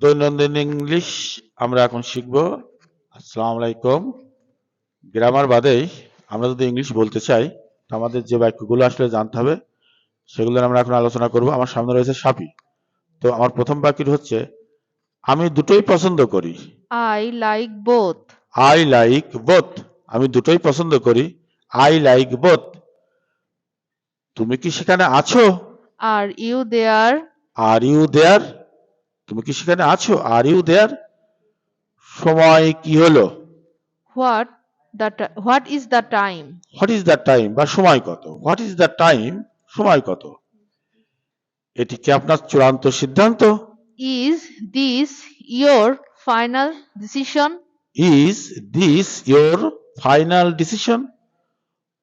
দৈনন্দিন ইংলিশ আমরা এখন শিখব। আসসালামু আলাইকুম। গ্রামার বাদেই আমরা যদি ইংলিশ বলতে চাই আমাদের যে বাক্যগুলো আসলে জানতে হবে সেগুলো আমরা এখন আলোচনা করব। আমার সামনে রয়েছে সাপি। তো আমার প্রথম বাক্যটি হচ্ছে আমি দুটোই পছন্দ করি। I like both I like both আমি দুটোই পছন্দ করি। আই লাইক বোথ তুমি কি সেখানে আছো? Are you there are you there তুমি কি সেখানে আছো? আর ইউ দেয়ার সময় কি হলো? The ti- what is the time? What is the time বা সময় কত? হোয়াট ইজ দ্য টাইম সময় কত? এটি কি আপনার চূড়ান্ত সিদ্ধান্ত? Is this your final decision? Is this your final decision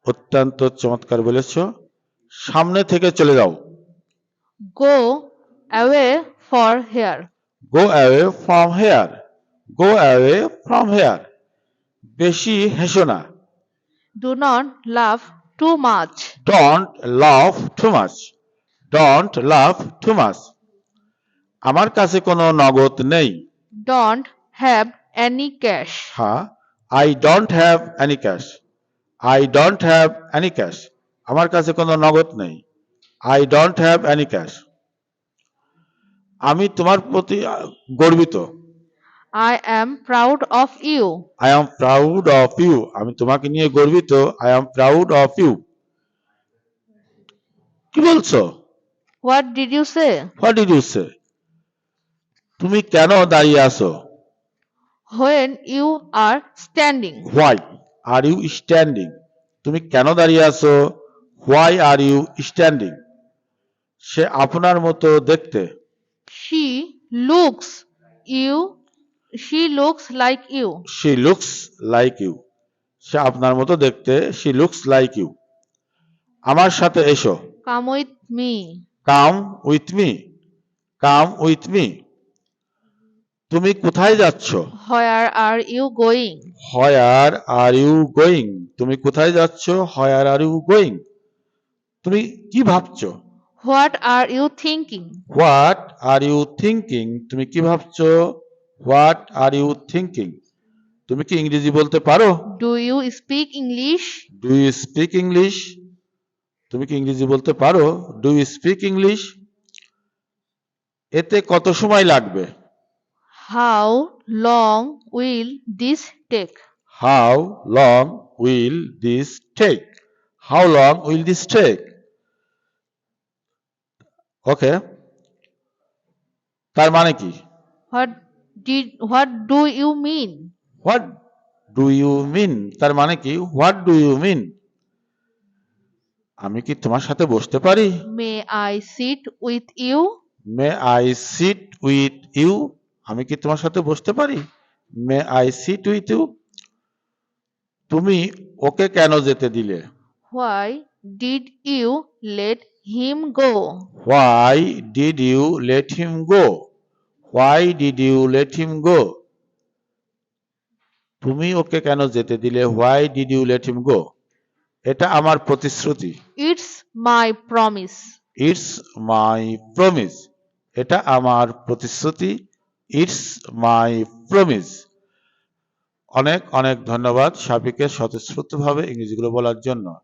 অত্যন্ত চমৎকার বলেছ। সামনে থেকে চলে যাও। Go away for here. Go away from here go away from here বেশি হেসো না। Do not laugh too much. Don't laugh too much don't laugh too much আমার কাছে কোনো নগদ নেই। Don't have any cash. হ্যাঁ I don't have any cash I don't have any cash আমার কাছে কোনো নগদ নেই। I don't have any cash আমি তোমার প্রতি গর্বিত। I am proud of you. I am proud of you আমি তোমাকে নিয়ে গর্বিত। I am proud of you কি বলছো? What did you say? What did you say তুমি কেন দাঁড়িয়ে আছো? When you are standing. Why are you standing তুমি কেন দাঁড়িয়ে আছো? হোয়াই আর ইউ স্ট্যান্ডিং সে আপনার মতো দেখতে। She looks you. She looks like you. She looks like you সে আপনার মতো দেখতে শি লুকস লাইক ইউ আমার সাথে এসো। Come with me. Come with me come with me তুমি কোথায় যাচ্ছ? Where are you going? Where are you going তুমি কোথায় যাচ্ছ? হয়ার আর ইউ গোয়িং তুমি কি ভাবছ? What আর you thinking? What are you thinking তুমি কি ভাবছ? হোয়াট আর ইউ থিঙ্কিং তুমি কি ইংরেজি বলতে পারো? Do you speak English? Do you speak English তুমি কি ইংরেজি বলতে পারো? ডু ইউ স্পিক ইংলিশ এতে কত সময় লাগবে? How long will this take? How long will this take how long will this take okay তার মানে কি? What do you mean? What do you mean তার মানে কি? হোয়াট ডু ইউ মিন আমি কি তোমার সাথে বসতে পারি? May I sit with you? May I sit with you আমি কি তোমার সাথে বসতে পারি? May I sit with you তুমি ওকে কেন যেতে দিলে? Why did you let him go? Why did you let him go why did you let him go তুমি ওকে কেন যেতে দিলে? Why did you let him go এটা আমার প্রতিশ্রুতি। It's my promise. It's my promise এটা আমার প্রতিশ্রুতি। ইটস মাই প্রমিস অনেক অনেক ধন্যবাদ সাবিকে স্বতঃস্ফূর্তভাবে ইংরেজিগুলো বলার জন্য।